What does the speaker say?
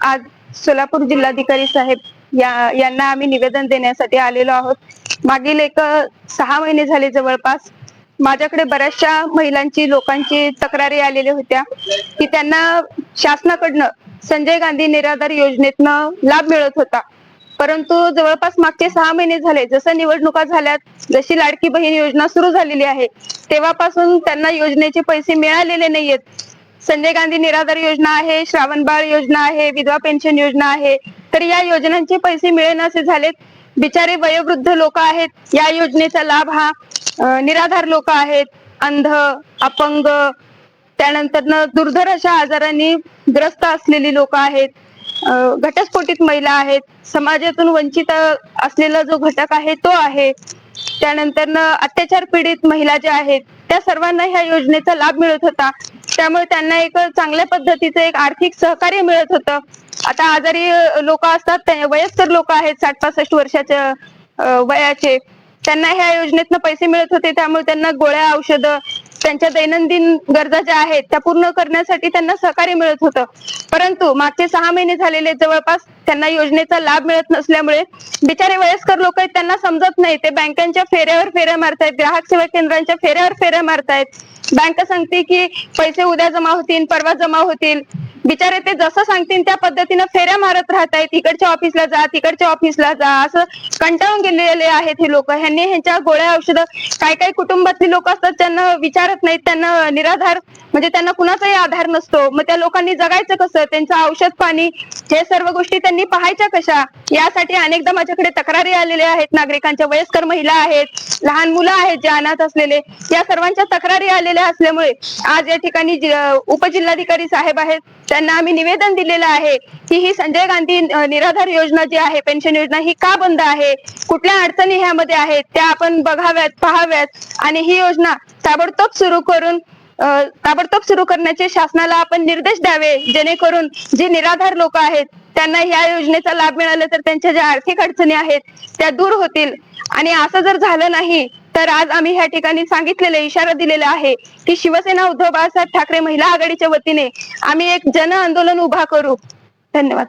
आज सोलापूर जिल्हाधिकारी साहेब या यांना आम्ही निवेदन देण्यासाठी आलेलो आहोत. मागील एक सहा महिने झाले जवळपास. माझ्याकडे बऱ्याचशा महिलांची लोकांची तक्रारी आलेल्या होत्या की त्यांना शासनाकडनं संजय गांधी निराधार योजनेतनं लाभ मिळत होता. परंतु जवळपास मागचे सहा महिने झाले जसं निवडणुका झाल्यात जशी लाडकी बहीण योजना सुरू झालेली आहे तेव्हापासून त्यांना योजनेचे पैसे मिळालेले नाहीयेत. संजय गांधी निराधार योजना आहे श्रावण बाळ योजना आहे विधवा पेन्शन योजना आहे तर या योजनांचे पैसे मिळेनासे झालेत. बिचारे वयोवृद्ध लोक आहेत. या योजनेचा लाभ हा निराधार लोक आहेत. अंध अपंग त्यानंतर दुर्धर अशा आजारांनी ग्रस्त असलेली लोक आहेत. घटस्फोटित महिला आहेत. समाजातून वंचित असलेला जो घटक आहे तो आहे. त्यानंतर अत्याचार पीडित महिला ज्या आहेत त्या सर्वांना ह्या योजनेचा लाभ मिळत होता. त्यामुळे त्यांना एक चांगल्या पद्धतीचं एक आर्थिक सहकार्य मिळत होतं. आता आजारी लोक असतात वयस्कर लोक आहेत साठ पासष्ट वर्षाच्या वयाचे. त्यांना ह्या योजनेतनं पैसे मिळत होते त्यामुळे त्यांना गोळ्या औषधं त्यांच्या दैनंदिन गरजा ज्या आहेत त्या पूर्ण करण्यासाठी त्यांना सहकार्य मिळत होतं. परंतु मागचे सहा महिने झालेले जवळपास त्यांना योजनेचा लाभ मिळत नसल्यामुळे बिचारे वयस्कर लोक आहेत त्यांना समजत नाही. ते बँकांच्या फेऱ्यावर फेऱ्या मारतायत ग्राहक सेवा केंद्रांच्या फेऱ्यावर फेऱ्या मारतायत. बँक सांगते की पैसे उद्या जमा होतील परवा जमा होतील. बिचारे ते जसं सांगतील त्या पद्धतीनं फेऱ्या मारत राहतायत. इकडच्या ऑफिसला जा तिकडच्या ऑफिसला जा असं कंटाळून गेलेले आहेत हे लोक. ह्यांनी ह्यांच्या गोळ्या औषधं काय काय कुटुंबातली लोक असतात त्यांना विचारत नाहीत त्यांना निराधार म्हणजे त्यांना कुणाचाही आधार नसतो. मग त्या लोकांनी जगायचं कसं? त्यांचं औषध पाणी हे सर्व गोष्टी त्यांनी पाहायच्या कशा? यासाठी अनेकदा माझ्याकडे तक्रारी आलेल्या आहेत. नागरिकांच्या वयस्कर महिला आहेत लहान मुलं आहेत जे अनाथ असलेले. या सर्वांच्या तक्रारी आलेल्या असल्यामुळे आज या ठिकाणी उपजिल्हाधिकारी साहेब आहेत. त्यांना आम्ही निवेदन दिलेलं आहे की ही संजय गांधी निराधार योजना जी आहे पेन्शन योजना ही का बंद आहे? कुठल्या अडचणी ह्यामध्ये आहेत? त्या आपण बघाव्यात पाहाव्यात. आणि ही योजना ताबडतोब सुरू करून ताबडतोब सुरू करण्याचे शासनाला आपण निर्देश द्यावे जेणेकरून जे निराधार लोक आहेत त्यांना या योजनेचा लाभ मिळाला तर त्यांच्या ज्या आर्थिक अडचणी आहेत त्या दूर होतील. आणि असं जर झालं नाही तर आज आम्ही ह्या ठिकाणी सांगितलेले इशारा दिलेला आहे की शिवसेना उद्धव बाळासाहेब ठाकरे महिला आघाडीच्या वतीने आम्ही एक जन आंदोलन उभा करू. धन्यवाद.